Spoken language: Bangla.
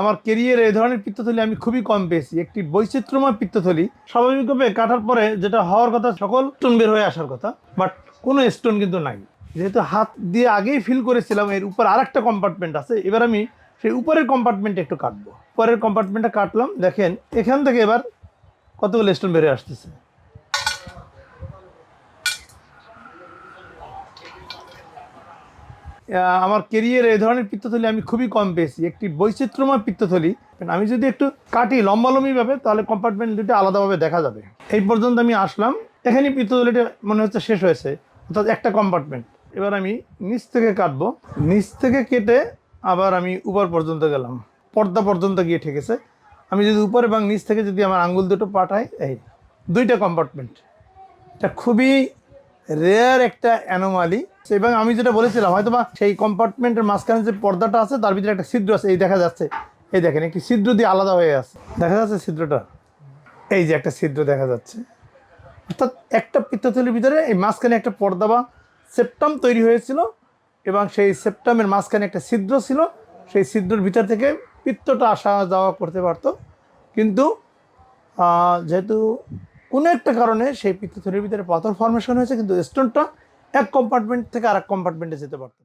আমার কেরিয়ারে এই ধরনের পিত্তথলি আমি খুবই কম পেয়েছি। একটি বৈচিত্র্যময় পিত্তথলি। স্বাভাবিকভাবে কাটার পরে যেটা হওয়ার কথা, সকল স্টোন বের হয়ে আসার কথা বাট কোনো স্টোন কিন্তু নাই। যেহেতু হাত দিয়ে আগেই ফিল করেছিলাম, এর উপর আরেকটা কম্পার্টমেন্ট আছে, এবার আমি সেই উপরের কম্পার্টমেন্টে একটু কাটবো। পরের কম্পার্টমেন্টটা কাটলাম, দেখেন, এখান থেকে এবার কতগুলো স্টোন বের হয়ে আসতেছে? আমার কেরিয়ারে এই ধরনের পিত্তথলি আমি খুবই কম পেয়েছি। একটি বৈচিত্র্যময় পিত্তথলি। আমি যদি একটু কাটি লম্বালম্বিভাবে, তাহলে কম্পার্টমেন্ট দুটো আলাদাভাবে দেখা যাবে। এই পর্যন্ত আমি আসলাম। এখানে পিত্তথলিটা মনে হচ্ছে শেষ হয়েছে, অর্থাৎ একটা কম্পার্টমেন্ট এবার আমি নিচ থেকে কাটবো। নিচ থেকে কেটে আবার আমি উপর পর্যন্ত গেলাম। পর্দা পর্যন্ত গিয়ে ঠেকেছে। আমি যদি উপর এবং নিচ থেকে যদি আমার আঙ্গুল দুটো পাঠাই, এই দুইটা কম্পার্টমেন্ট এটা খুবই রেয়ার একটা অ্যানোমালি এবং আমি যেটা বলেছিলাম হয়তো বা সেই কম্পার্টমেন্টের মাঝখানে যে পর্দাটা আছে, তার ভিতরে একটা ছিদ্র আছে, এই দেখা যাচ্ছে। এই দেখেন, একটি ছিদ্র দিয়ে আলাদা হয়ে আছে। দেখা যাচ্ছে ছিদ্রটা? এই যে একটা ছিদ্র দেখা যাচ্ছে। অর্থাৎ একটা পিত্তথলির ভিতরে এই মাঝখানে একটা পর্দা বা সেপ্টাম তৈরি হয়েছিল, এবং সেই সেপ্টামের মাঝখানে একটা ছিদ্র ছিল। সেই ছিদ্রের ভিতর থেকে পিত্তটা আসা যাওয়া করতে পারতো। কিন্তু যেহেতু কোনো একটা কারণে সেই পিত্তথলির ভিতরে পাথর ফর্মেশন হয়েছে, কিন্তু স্টোনটা এক কম্পার্টমেন্ট থেকে আরেক কম্পার্টমেন্টে যেতে পারতো।